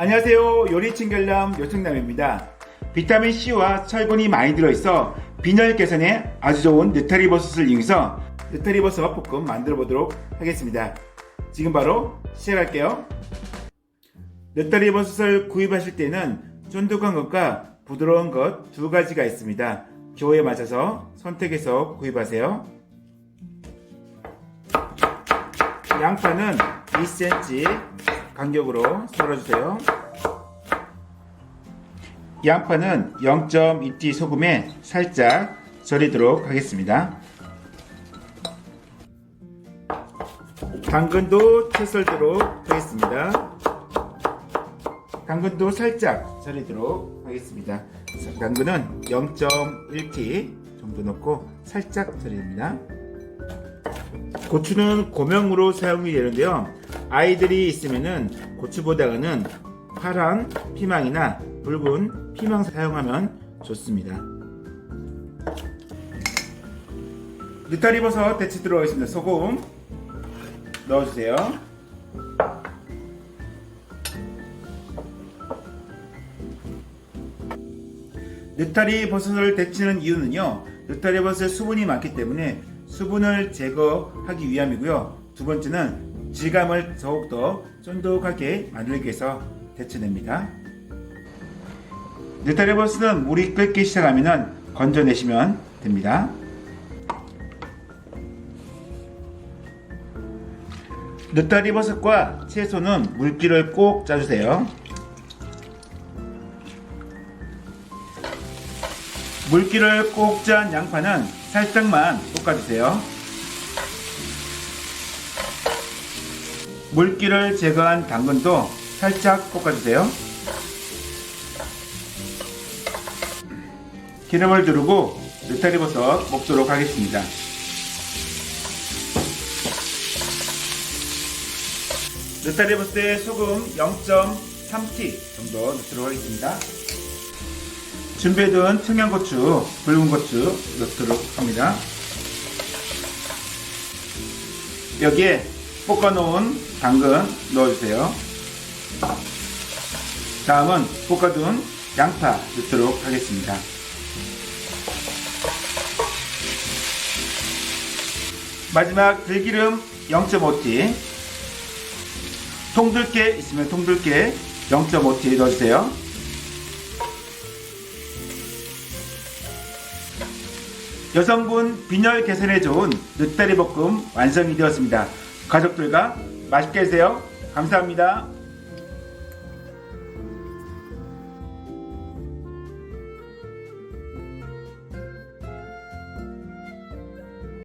안녕하세요. 요리친 결남 요청남입니다. 비타민C와 철분이 많이 들어있어 빈혈 개선에 아주 좋은 느타리버섯을 이용해서 느타리버섯 볶음 만들어 보도록 하겠습니다. 지금 바로 시작할게요. 느타리버섯을 구입하실 때는 쫀득한 것과 부드러운 것 두 가지가 있습니다. 기호에 맞춰서 선택해서 구입하세요. 양파는 2cm 간격으로 썰어주세요. 양파는 0.2t 소금에 살짝 절이도록 하겠습니다. 당근도 채 썰도록 하겠습니다. 당근도 살짝 절이도록 하겠습니다. 당근은 0.1t 정도 넣고 살짝 절입니다. 고추는 고명으로 사용이 되는데요. 아이들이 있으면은 고추보다는 파란 피망이나 붉은 피망 사용하면 좋습니다. 느타리버섯 데치 들어가겠습니다. 소금 넣어주세요. 느타리 버섯을 데치는 이유는요. 느타리 버섯에 수분이 많기 때문에 수분을 제거하기 위함이고요. 두 번째는 질감을 더욱더 쫀득하게 만들기 위해서. 느타리 버섯은 물이 끓기 시작하면 건져내시면 됩니다. 느타리 버섯과 채소는 물기를 꼭 짜주세요. 물기를 꼭 짠 양파는 살짝만 볶아주세요. 물기를 제거한 당근도 살짝 볶아주세요. 기름을 두르고 느타리버섯 먹도록 하겠습니다. 느타리버섯에 소금 0.3t 정도 넣도록 하겠습니다. 준비해둔 청양고추, 붉은 고추 넣도록 합니다. 여기에 볶아놓은 당근 넣어주세요. 다음은 볶아둔 양파 넣도록 하겠습니다. 마지막 들기름 0.5t 통들깨 있으면 통들깨 0.5t 넣어주세요. 여성분 빈혈 개선에 좋은 느타리 볶음 완성이 되었습니다. 가족들과 맛있게 드세요. 감사합니다.